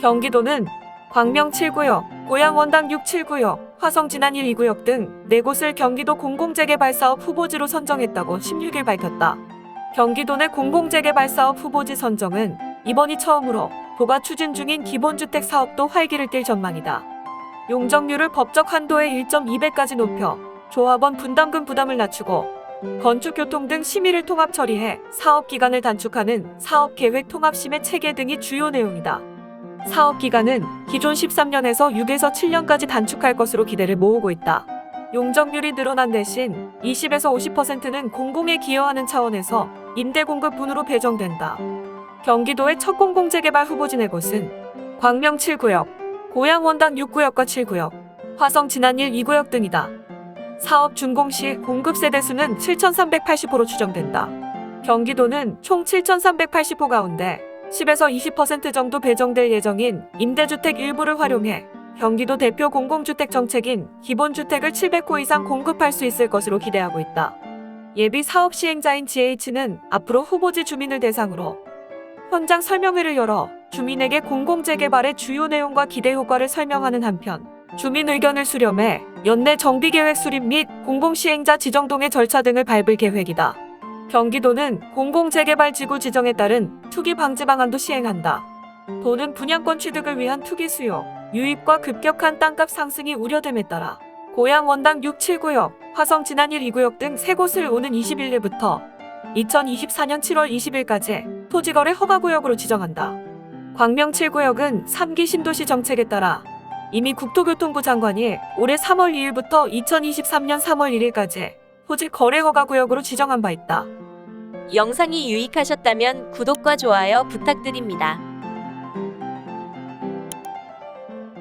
경기도는 광명 7구역, 고양 원당 6, 7구역, 화성 진안 1, 2구역 등 4곳을 경기도 공공재개발 사업 후보지로 선정했다고 16일 밝혔다. 경기도 내 공공재개발 사업 후보지 선정은 이번이 처음으로 도가 추진 중인 기본주택 사업도 활기를 띨 전망이다. 용적률을 법적 한도의 1.2배까지 높여 조합원 분담금 부담을 낮추고 건축, 교통 등 심의를 통합 처리해 사업 기간을 단축하는 사업 계획 통합 심의 체계 등이 주요 내용이다. 사업 기간은 기존 13년에서 6에서 7년까지 단축할 것으로 기대를 모으고 있다. 용적률이 늘어난 대신 20에서 50%는 공공에 기여하는 차원에서 임대 공급분으로 배정된다. 경기도의 첫 공공재개발 후보지 네 곳은 광명 7구역, 고양 원당 6구역과 7구역, 화성 진안 1, 2구역 등이다. 사업 준공 시 공급 세대 수는 7,380호로 추정된다. 경기도는 총 7,380호 가운데 10에서 20% 정도 배정될 예정인 임대주택 일부를 활용해 경기도 대표 공공주택 정책인 기본주택을 700호 이상 공급할 수 있을 것으로 기대하고 있다. 예비 사업 시행자인 GH는 앞으로 후보지 주민을 대상으로 현장 설명회를 열어 주민에게 공공재개발의 주요 내용과 기대 효과를 설명하는 한편 주민 의견을 수렴해 연내 정비계획 수립 및 공공시행자 지정 동의 절차 등을 밟을 계획이다. 경기도는 공공재개발 지구 지정에 따른 투기 방지 방안도 시행한다. 도는 분양권 취득을 위한 투기 수요, 유입과 급격한 땅값 상승이 우려됨에 따라 고양 원당 6, 7구역, 화성 진안 1, 2구역 등 세 곳을 오는 21일부터 2024년 7월 20일까지 토지거래 허가구역으로 지정한다. 광명 7구역은 3기 신도시 정책에 따라 이미 국토교통부 장관이 올해 3월 2일부터 2023년 3월 1일까지 토지 거래 허가 구역으로 지정한 바 있다. 영상이 유익하셨다면 구독과 좋아요 부탁드립니다.